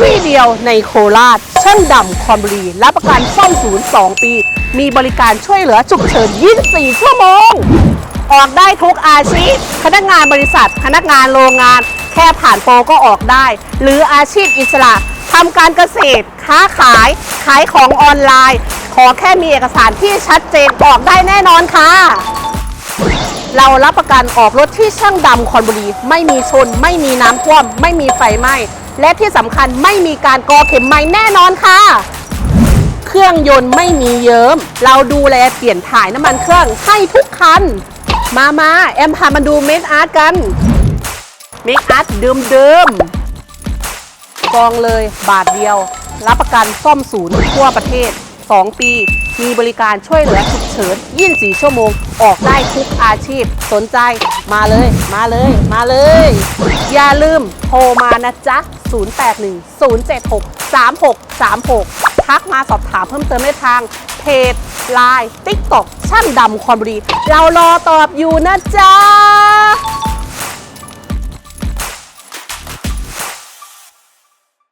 ที่เดียวในโคราชช่างดำคอนบุรีรับประกันซ่อมศูนย์ 2 ปี มีบริการช่วยเหลือฉุกเฉิน 24 ชั่วโมง ออกได้ทุกอาชีพ พนักงานบริษัท พนักงานโรงงาน แค่ผ่านโปรก็ออกได้ หรืออาชีพอิสระทำการเกษตร ค้าขาย ขายของออนไลน์ ขอแค่มีเอกสารที่ชัดเจนออกได้แน่นอนค่ะเรารับประกันออกรถที่ช่างดำคอนบุรี ไม่มีชน ไม่มีน้ำท่วม ไม่มีไฟไหม้ และที่สำคัญไม่มีการกอเข็มไม้แน่นอนค่ะ เครื่องยนต์ไม่มีเยิ้ม เราดูแลเปลี่ยนถ่ายน้ำมันเครื่องให้ทุกคัน มามาแอมพามาดูเมคอาร์ตกัน เมคอาร์ตเดิมเดิมๆกองเลยบาทเดียว รับประกันซ่อมศูนย์ทั่วประเทศ 2 ปีมีบริการช่วยเหลือฉุกเฉิน 24 ชั่วโมง ออกได้ทุกอาชีพ สนใจ มาเลย มาเลย มาเลย อย่าลืมโทรมานะจ๊ะ 081 076 3636 ทักมาสอบถามเพิ่มเติมได้ทาง เพจไลน์ติ๊กต็อกช่างดำคอนบุรี เรารอตอบอยู่นะจ๊ะ